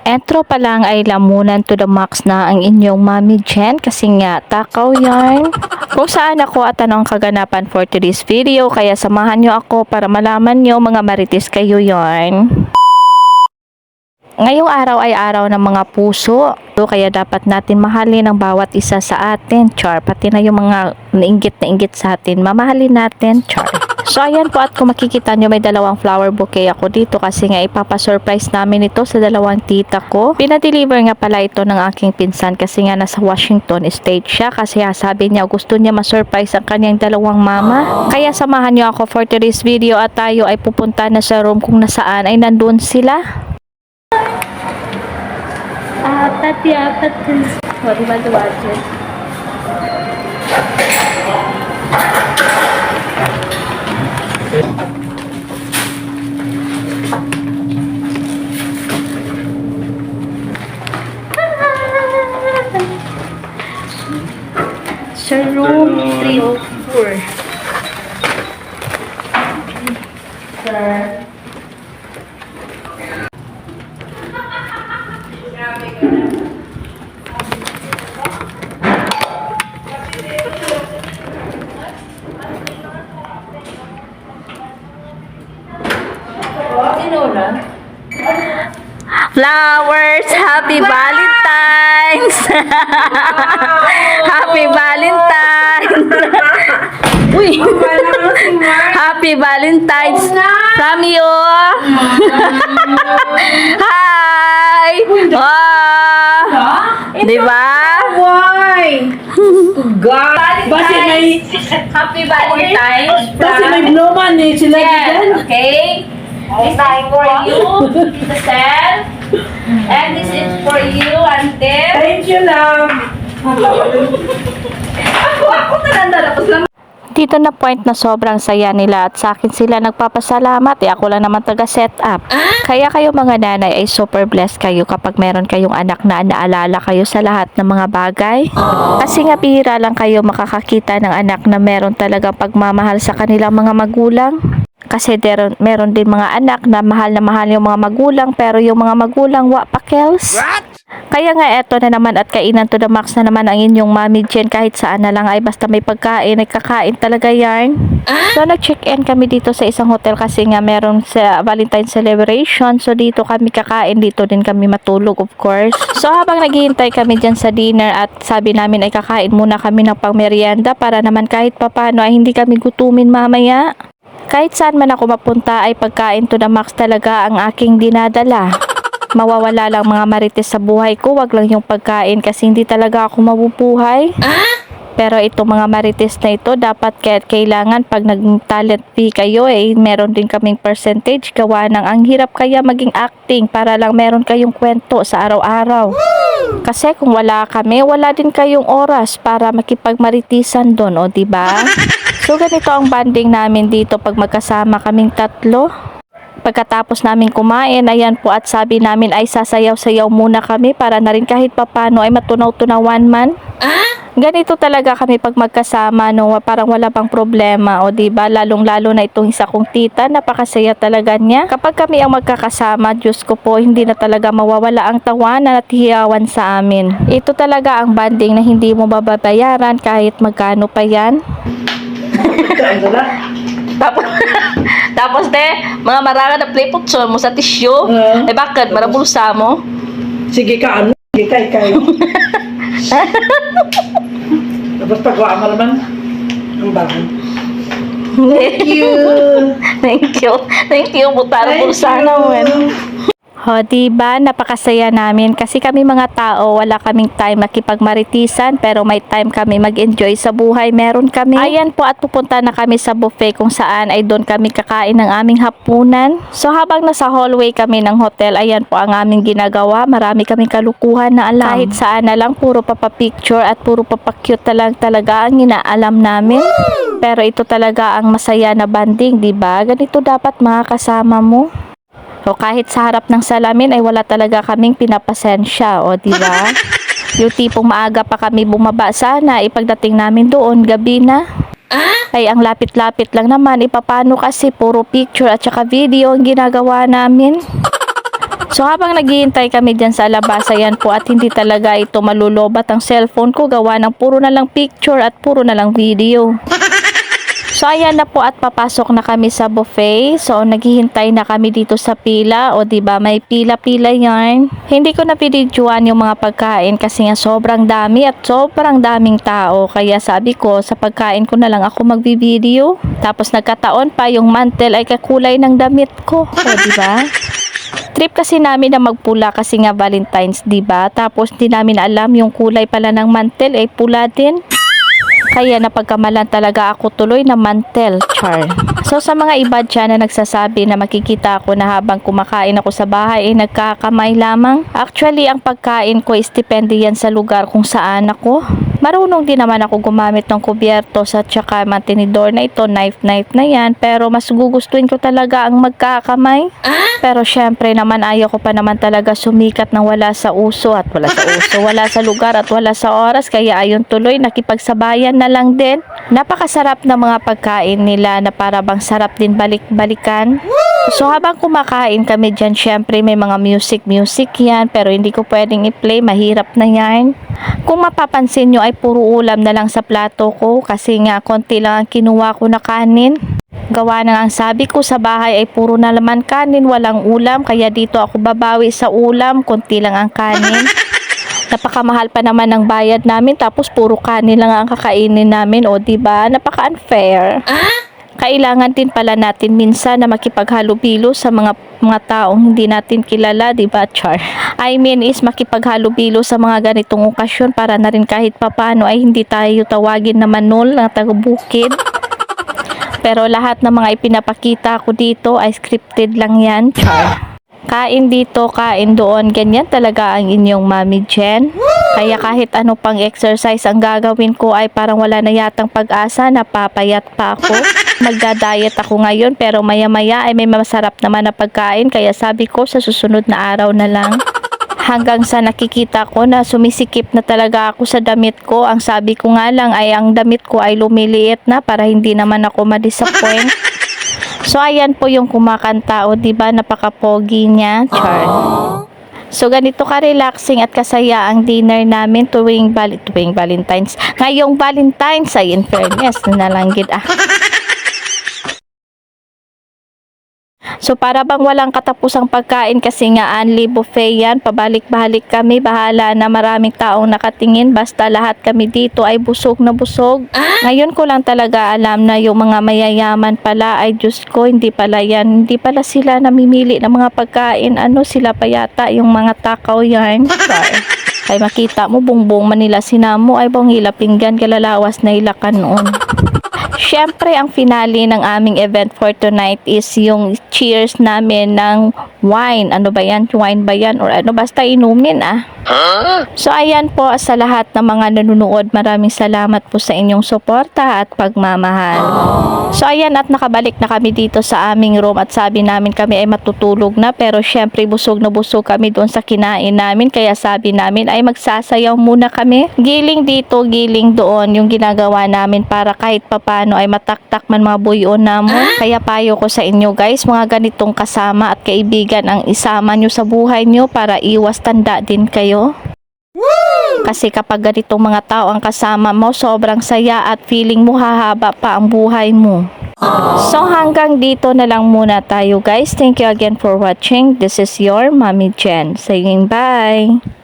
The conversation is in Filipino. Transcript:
Entro pa lang ay lamunan to the max na ang inyong Mami Jen kasi nga takaw yarn. Kung saan ako at anong kaganapan for today's video kaya samahan nyo ako para malaman nyo mga marites kayo yarn. Ngayong araw ay araw ng mga puso. Kaya dapat natin mahalin ang bawat isa sa atin, char. Pati na yung mga nainggit na inggit sa atin, mamahalin natin, char. So ayan po at kung makikita nyo may dalawang flower bouquet ako dito kasi nga ipapasurprise namin ito sa dalawang tita ko. Pinadeliver nga pala ito ng aking pinsan kasi nga nasa Washington State siya kasi sabi niya gusto niya ma-surprise ang kanyang dalawang mama. Kaya samahan nyo ako for today's video at tayo ay pupunta na sa room kung nasaan ay nandun sila. Apat, apat. O, di ba duwatsin? Sa room 304. Sir. Flowers! Happy Valentine's! Happy Valentine's! Uy! Happy Valentine's from you! Hi! Oh! Di ba? Why? God! Basi may, Happy Valentine's basi may bluman eh, sila Yes, dyan. okay? This is for you, Tita. And this is for you, Ante. Thank you, love. Ako, ako na tapos lang. Dito na point na sobrang saya nila at sa akin sila nagpapasalamat eh ako lang naman taga set up. Kaya kayo mga nanay ay super blessed kayo kapag meron kayong anak na naalala kayo sa lahat ng mga bagay. Kasi nga bihira lang kayo makakakita ng anak na meron talagang pagmamahal sa kanilang mga magulang. Kasi deron, meron din mga anak na mahal na mahal yung mga magulang pero yung mga magulang wa pakels. Kaya nga eto na naman at kainan to the max na naman ang inyong mami Jen kahit saan na lang ay basta may pagkain ay kakain talaga yarn. So nag-check-in kami dito sa isang hotel kasi nga meron sa Valentine celebration. So dito kami kakain, dito din kami matulog of course. So habang naghihintay kami dyan sa dinner at sabi namin ay kakain muna kami ng pangmerienda para naman kahit papano ay hindi kami gutumin mamaya. Kahit saan man ako mapunta ay pagkain to the max talaga ang aking dinadala. Mawawala lang mga marites sa buhay ko, wag lang yung pagkain kasi hindi talaga ako mabubuhay. Pero itong mga marites na ito, dapat kahit kailangan pag nag-talent fee kayo, eh, meron din kaming percentage. Gawa ng ang hirap kaya maging acting para lang meron kayong kwento sa araw-araw. Kasi kung wala kami, wala din kayong oras para makipagmaritisan doon, o di ba? So ganito ang banding namin dito pag magkasama kaming tatlo. Pagkatapos namin kumain, ayan po at sabi namin ay sasayaw-sayaw muna kami para na rin kahit papano ay matunaw-tunawan man. Ganito talaga kami pag magkasama, no? Parang wala pang problema, o di ba? Lalong-lalo na itong isa kong tita, napakasaya talaga niya. Kapag kami ang magkakasama, Diyos ko po, hindi na talaga mawawala ang tawanan at hiyawan sa amin. Ito talaga ang banding na hindi mo mababayaran kahit magkano pa yan. Tapos, tapos te, mga maranga na play putson mo sa tissue. Uh. Eh bakit? Marabulsa mo? Sige ka, ano? Sige ka, ikaw. Tapos pagawa mo naman ang bahay. Thank you. Thank you. Thank you. Butara bulsa naman. Ho, diba? Napakasaya namin kasi kami mga tao, wala kaming time makipagmaritisan pero may time kami mag-enjoy sa buhay. Meron kami. Ayan po at pupunta na kami sa buffet kung saan ay doon kami kakain ng aming hapunan. So habang nasa hallway kami ng hotel, ayan po ang aming ginagawa. Marami kaming kalukuhan na alam. Kahit saan na lang, puro papapicture at puro papakute na lang talaga ang inaalam namin. Pero ito talaga ang masaya na banding, di ba? Ganito dapat mga kasama mo. O kahit sa harap ng salamin ay wala talaga kaming pinapasensya, o di ba? Yung tipong maaga pa kami bumaba sana, ipagdating namin doon, gabi na. Ay, ang lapit-lapit lang naman, ipapano kasi puro picture at saka video ang ginagawa namin. So habang naghihintay kami dyan sa labas, ayan po at hindi talaga ito malulobat ang cellphone ko gawa ng puro na lang picture at puro na lang video. So ayan na po at papasok na kami sa buffet. So naghihintay na kami dito sa pila o 'di ba may pila-pila 'yan. Hindi ko na pinidyoan yung mga pagkain kasi nga sobrang dami at sobrang daming tao. Kaya sabi ko sa pagkain ko na lang ako magbi-video. Tapos nagkataon pa yung mantel ay kakulay ng damit ko. O 'di ba? Trip kasi namin na magpula kasi nga Valentine's, 'di ba? Tapos di namin alam yung kulay pala ng mantel ay pula din. Kaya napagkamalan talaga ako tuloy na mantel, char. So sa mga iba dyan na nagsasabi na makikita ako na habang kumakain ako sa bahay ay nagkakamay lamang. Actually, ang pagkain ko is depende yan sa lugar kung saan ako. Marunong din naman ako gumamit ng kubyerto sa tsaka mantinidor na ito, knife-knife na yan. Pero mas gugustuhin ko talaga ang magkakamay. Pero syempre naman ayaw ko pa naman talaga sumikat ng wala sa uso at wala sa uso, wala sa lugar at wala sa oras. Kaya ayun tuloy, nakipagsabayan na lang din. Napakasarap na mga pagkain nila na para bang sarap din balik-balikan. So habang kumakain kami dyan, syempre may mga music-music yan. Pero hindi ko pwedeng i-play, mahirap na yan. Kung mapapansin nyo ay puro ulam na lang sa plato ko kasi nga konti lang ang kinuha ko na kanin. Gawa na ang sabi ko sa bahay ay puro na laman kanin, walang ulam. Kaya dito ako babawi sa ulam, konti lang ang kanin. Napakamahal pa naman ng bayad namin tapos puro kanin lang ang kakainin namin. O di ba Napaka-unfair. Kailangan din pala natin minsan na makipaghalubilo sa mga mga taong hindi natin kilala, di ba, Char? I mean is makipaghalubilo sa mga ganitong okasyon para na rin kahit papano ay hindi tayo tawagin na manol ng taga-bukid. Pero lahat ng mga ipinapakita ko dito ay scripted lang yan, Char. Kain dito, kain doon, ganyan talaga ang inyong mami Jen. Kaya kahit ano pang exercise ang gagawin ko ay parang wala na yatang pag-asa, napapayat pa ako. Magda-diet ako ngayon pero maya-maya ay may masarap naman na pagkain kaya sabi ko sa susunod na araw na lang. Hanggang sa nakikita ko na sumisikip na talaga ako sa damit ko. Ang sabi ko nga lang ay ang damit ko ay lumiliit na para hindi naman ako ma-disappoint. So ayan po yung kumakanta o di ba napaka-pogi niya, Char. So ganito ka-relaxing at kasaya ang dinner namin tuwing, bal tuwing Valentine's. Ngayong Valentine's ay in fairness na nalanggit ah. So para bang walang katapusang pagkain kasi nga Anli buffet yan, pabalik-balik kami, bahala na maraming taong nakatingin basta lahat kami dito ay busog na busog. Ngayon ko lang talaga alam na yung mga mayayaman pala ay Diyos ko, hindi pala yan, hindi pala sila namimili ng mga pagkain, ano sila pa yata yung mga takaw yan. Sorry. Ay makita mo, bungbong Manila sinamo ay bang hila pinggan kalalawas na ilakan noon. Siyempre, ang finale ng aming event for tonight is yung cheers namin ng wine. Ano ba yan? Wine ba yan? Or ano? Basta inumin ah. So, ayan po sa lahat ng mga nanonood. Maraming salamat po sa inyong suporta at pagmamahal. So, ayan at nakabalik na kami dito sa aming room at sabi namin kami ay matutulog na pero syempre busog na busog kami doon sa kinain namin kaya sabi namin ay magsasayaw muna kami. Giling dito, giling doon yung ginagawa namin para kahit papano ay mataktak man mga buyon namon. Kaya payo ko sa inyo guys, mga ganitong kasama at kaibigan ang isama nyo sa buhay nyo para iwas tanda din kayo. Kasi kapag ganitong mga tao ang kasama mo, sobrang saya at feeling mo hahaba pa ang buhay mo. So hanggang dito na lang muna tayo guys. Thank you again for watching. This is your Mommy Jen saying bye.